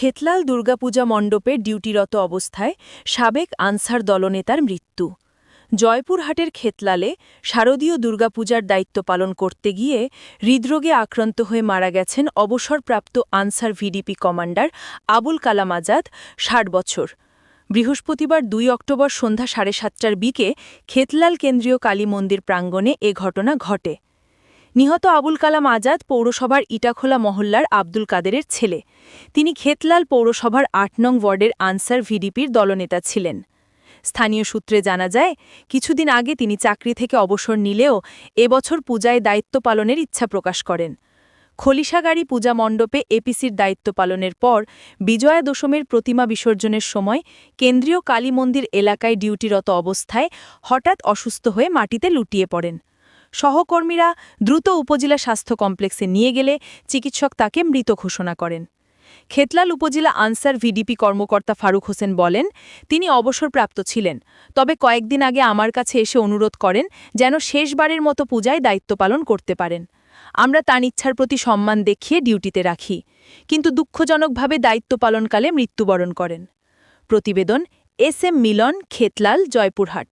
খেতলাল দুর্গাপূজা মণ্ডপে ডিউটিরত অবস্থায় সাবেক আনসার দলনেতার মৃত্যু। জয়পুরহাটের খেতলালে শারদীয় দুর্গাপূজার দায়িত্ব পালন করতে গিয়ে হৃদরোগে আক্রান্ত হয়ে মারা গেছেন অবসরপ্রাপ্ত আনসার ভিডিপি কমান্ডার আবুল কালাম আজাদ, ষাট বছর। বৃহস্পতিবার দুই অক্টোবর সন্ধ্যা সাড়ে সাতটার বিকে খেতলাল কেন্দ্রীয় কালী মন্দির প্রাঙ্গণে এ ঘটনা ঘটে। নিহত আবুল কালাম আজাদ পৌরসভার ইটাখোলা মহল্লার আব্দুল কাদেরের ছেলে। তিনি খেতলাল পৌরসভার আট নং ওয়ার্ডের আনসার ভিডিপির দলনেতা ছিলেন। স্থানীয় সূত্রে জানা যায়, কিছুদিন আগে তিনি চাকরি থেকে অবসর নিলেও এবছর পূজায় দায়িত্ব পালনের ইচ্ছা প্রকাশ করেন। খলিশাগাড়ি পূজা মণ্ডপে এপিসির দায়িত্ব পালনের পর বিজয়া দশমীর প্রতিমা বিসর্জনের সময় কেন্দ্রীয় কালী মন্দির এলাকায় ডিউটিরত অবস্থায় হঠাৎ অসুস্থ হয়ে মাটিতে লুটিয়ে পড়েন। সহকর্মীরা দ্রুত উপজেলা স্বাস্থ্য কমপ্লেক্সে নিয়ে গেলে চিকিৎসক তাকে মৃত ঘোষণা করেন। খেতলাল উপজেলা আনসার ভিডিপি কর্মকর্তা ফারুক হোসেন বলেন, তিনি অবসরপ্রাপ্ত ছিলেন, তবে কয়েকদিন আগে আমার কাছে এসে অনুরোধ করেন যেন শেষবারের মতো পূজায় দায়িত্ব পালন করতে পারেন। আমরা তার ইচ্ছার প্রতি সম্মান দেখিয়ে ডিউটিতে রাখি, কিন্তু দুঃখজনকভাবে দায়িত্ব পালনকালে মৃত্যুবরণ করেন। প্রতিবেদন এস এম মিলন, খেতলাল, জয়পুরহাট।